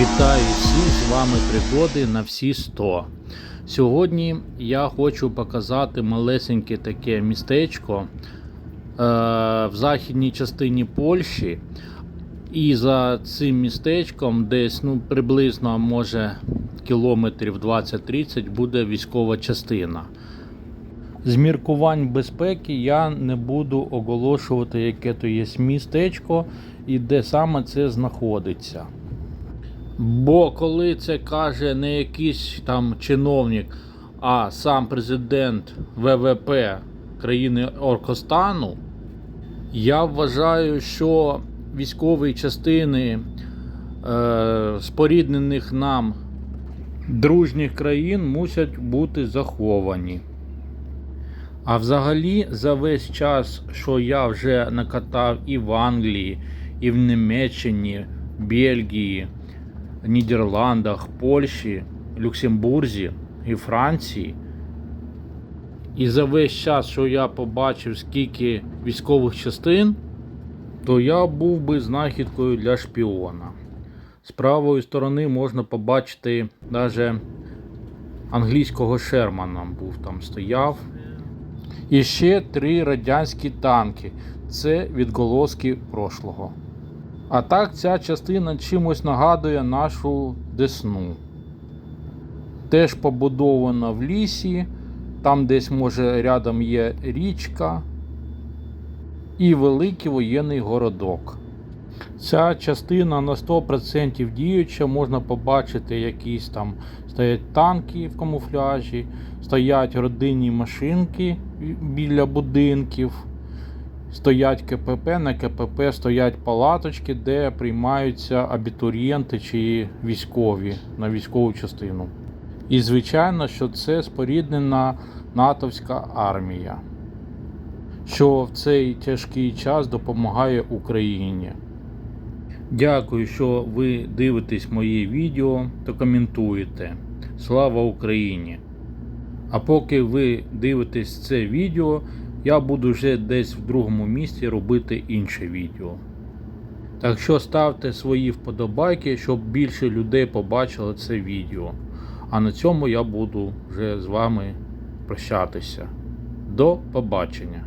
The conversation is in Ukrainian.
Вітаю всіх, з вами пригоди на всі 100. Сьогодні я хочу показати малесеньке таке містечко е, в західній частині Польщі. І за цим містечком, десь ну, приблизно може кілометрів 20-30 буде військова частина. З міркувань безпеки я не буду оголошувати, яке то є містечко і де саме це знаходиться. Бо коли це каже не якийсь там чиновник, а сам президент ВВП країни Оркостану, я вважаю, що військові частини е, споріднених нам дружніх країн мусять бути заховані. А взагалі, за весь час, що я вже накатав і в Англії, і в Німеччині, Бельгії, Нідерландах, Польщі, Люксембурзі і Франції. І за весь час, що я побачив, скільки військових частин, то я був би знахідкою для шпіона. З правої сторони можна побачити навіть англійського Шермана був там стояв. І ще три радянські танки. Це відголоски прошлого. А так ця частина чимось нагадує нашу Десну. Теж побудована в лісі, там десь, може, рядом є річка і великий воєнний городок. Ця частина на 100% діюча, можна побачити, якісь там стоять танки в камуфляжі, стоять родинні машинки біля будинків. Стоять КПП, на КПП стоять палаточки, де приймаються абітурієнти чи військові на військову частину. І звичайно, що це споріднена натовська армія, що в цей тяжкий час допомагає Україні. Дякую, що ви дивитесь мої відео та коментуєте. Слава Україні! А поки ви дивитесь це відео, я буду вже десь в другому місці робити інше відео. Так що ставте свої вподобайки, щоб більше людей побачило це відео. А на цьому я буду вже з вами прощатися. До побачення!